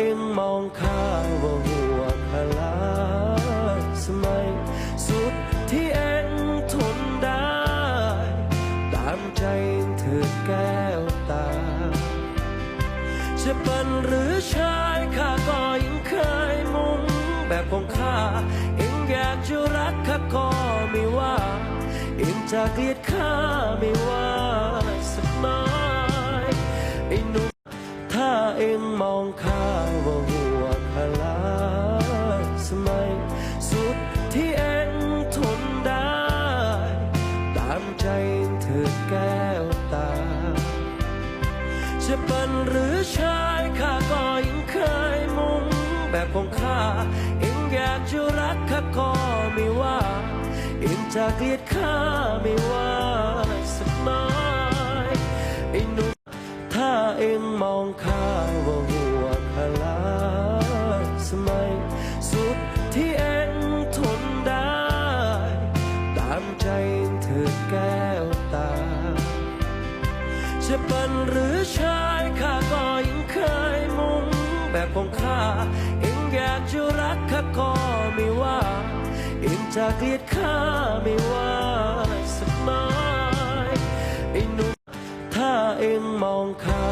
เองมองข้าว่าหัวพลาสมัย สุดที่เองทนได้ ตามใจเธอแก้วตา จะเป็นหรือชายข้าก็ยังเคยมุ่งแบบของข้า เองอยากจะรักข้าก็ไม่ว่า เองจะเกลียดข้าไม่ว่า จะเป็นหรือชายข้าก็ยังเคยมุ่งแบบของข้าเองอยากจะรักข้าก็ไม่ว่าเองจะเกลียดข้าไม่ว่า จะเป็นหรือชายข้าก็ยังเคยมุ่งแบบของข้าเองอยากจะรักข้าก็ไม่ว่าเองจะเกลียดข้าไม่ว่าสักน้อยไอ้หนุ่มถ้าเองมองข้า